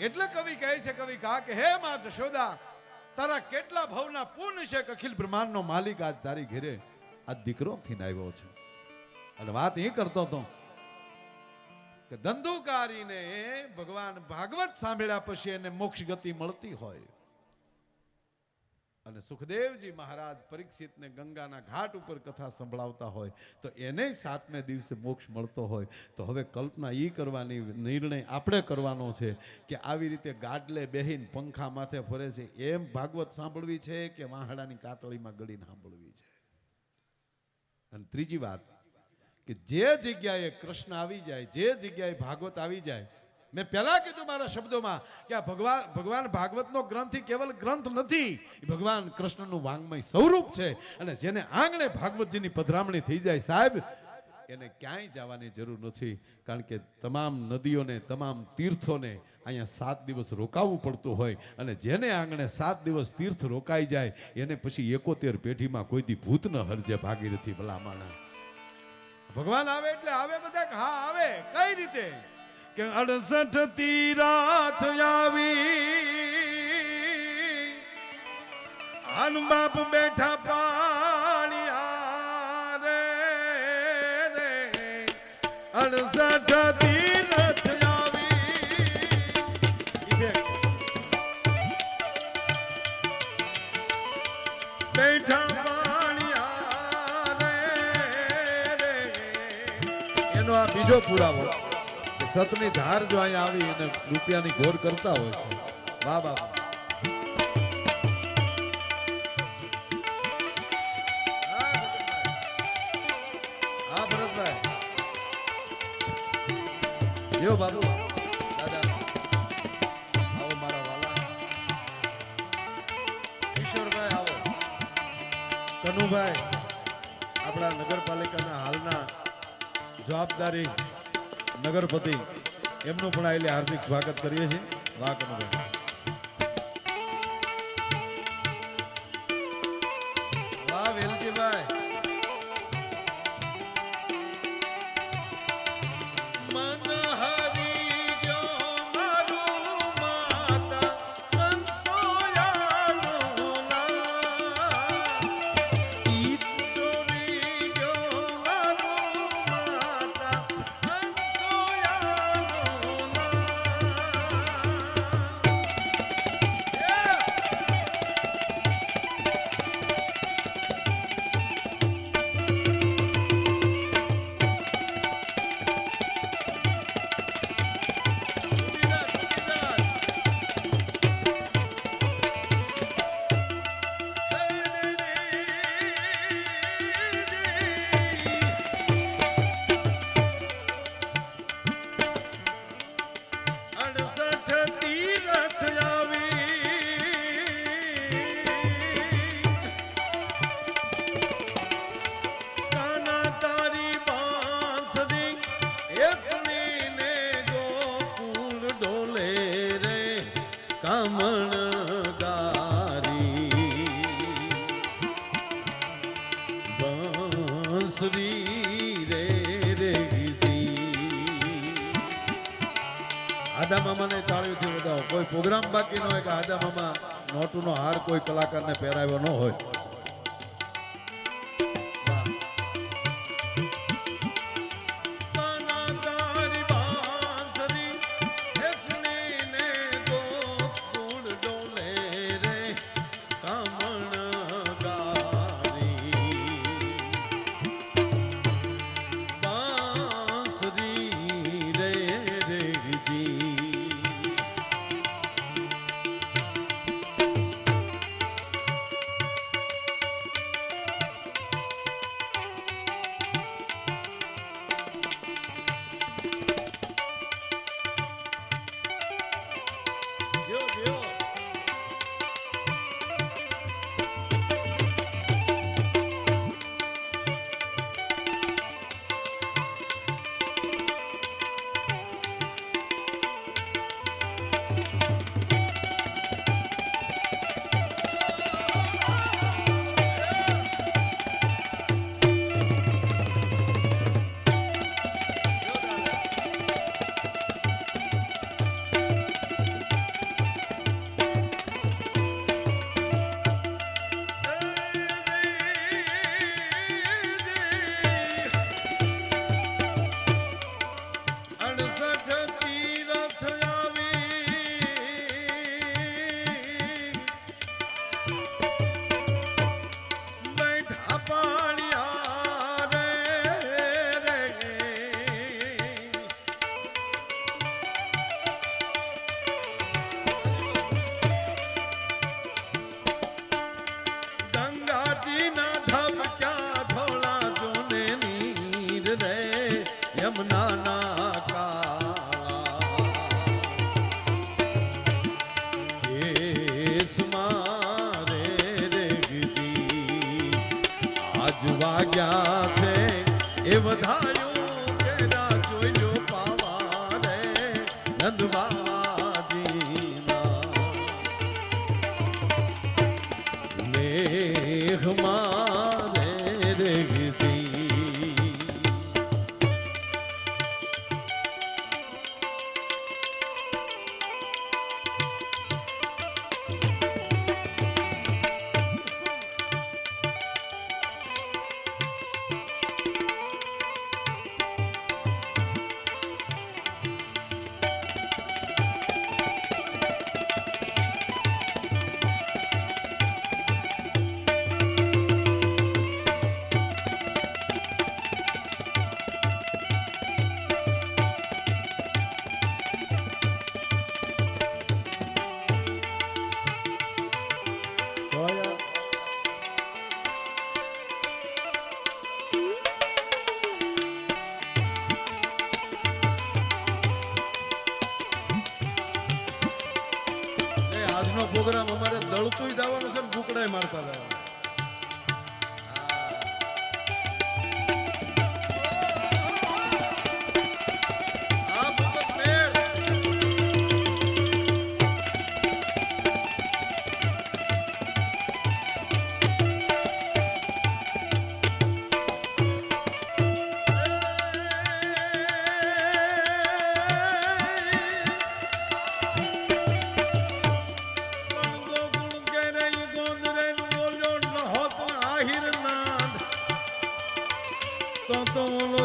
એટલે કવિ કહે છે, કવિ કા કે, હે માં જશોદા તારા કેટલા ભવના પૂર્ણ છે અખિલ બ્રહ્માંડનો માલિક આજ તારી ઘેરે આ દીકરો થઈને આવ્યો છે. અને વાત એ કરતો હતો કે, ધંધુકારીને ભગવાન ભાગવત સાંભળ્યા પછી એને મોક્ષ ગતિ મળતી હોય. અને સુખદેવજી મહારાજ પરીક્ષિતને ગંગાના ઘાટ ઉપર કથા સંભળાવતા હોય, તો એને સાતમે દિવસે મોક્ષ મળતો હોય. તો હવે કલ્પના એ કરવાની, નિર્ણય આપણે કરવાનો છે કે આવી રીતે ગાડલે બેહીન પંખા માથે ફરે છે, એમ ભાગવત સાંભળવી છે કે વાહડાની કાતળીમાં ગળીને સાંભળવી છે? અને ત્રીજી વાત, કે જે જગ્યાએ કૃષ્ણ આવી જાય, જે જગ્યાએ ભાગવત આવી જાય મેં પહેલા કીધું મારા શબ્દોમાં કે આ ભગવાન ભગવાન ભાગવતનો ગ્રંથ કેવલ ગ્રંથ નથી. ઈ ભગવાન કૃષ્ણનું વાંગમય સ્વરૂપ છે. અને જેને આંગણે ભાગવતજીની પધરામણી થઈ જાય સાહેબ, એને ક્યાંય જવાની જરૂર નથી. કારણ કે તમામ નદીઓને, તમામ તીર્થોને અહીંયા સાત દિવસ રોકાવું પડતું હોય. અને જેને આંગણે સાત દિવસ તીર્થ રોકાઈ જાય, એને પછી એકોતેર પેઢીમાં કોઈ દી ભૂત ન હરજે ભાગીરથી ભલામણા. ભગવાન આવે એટલે આવે બધા હા, આવે. કઈ રીતે? કે અડસઠ તીરાથ આવી. આન બાપ બેઠા પાણી રે અડસઠ અડસઠ તીરથ આવી. બેઠા પાણિયા રે એનો બીજો પુરાવો. સતની ધાર જો અહીંયા આવી અને રૂપિયાની ઘોર કરતા હોય છે. વાહ જેવો બાબુ? આવો મારા વાલા. કિશોરભાઈ, આવો. કનુભાઈ, આપણા નગરપાલિકાના હાલના જવાબદારી નગરપતિ એમનું પણ આવેલી હાર્દિક સ્વાગત કરીએ છીએ. વાહ ગારી. બાંસરી રે રે ગીતી આદા મામાને તાળીઓથી વધાવો. કોઈ પ્રોગ્રામ બાકી ન હોય કે આદા મામા નોટુનો હાર કોઈ કલાકારને પહેરાવ્યો ન હોય. जा છે ને કુકડાય મારતા જવાનું તો તો ઓલો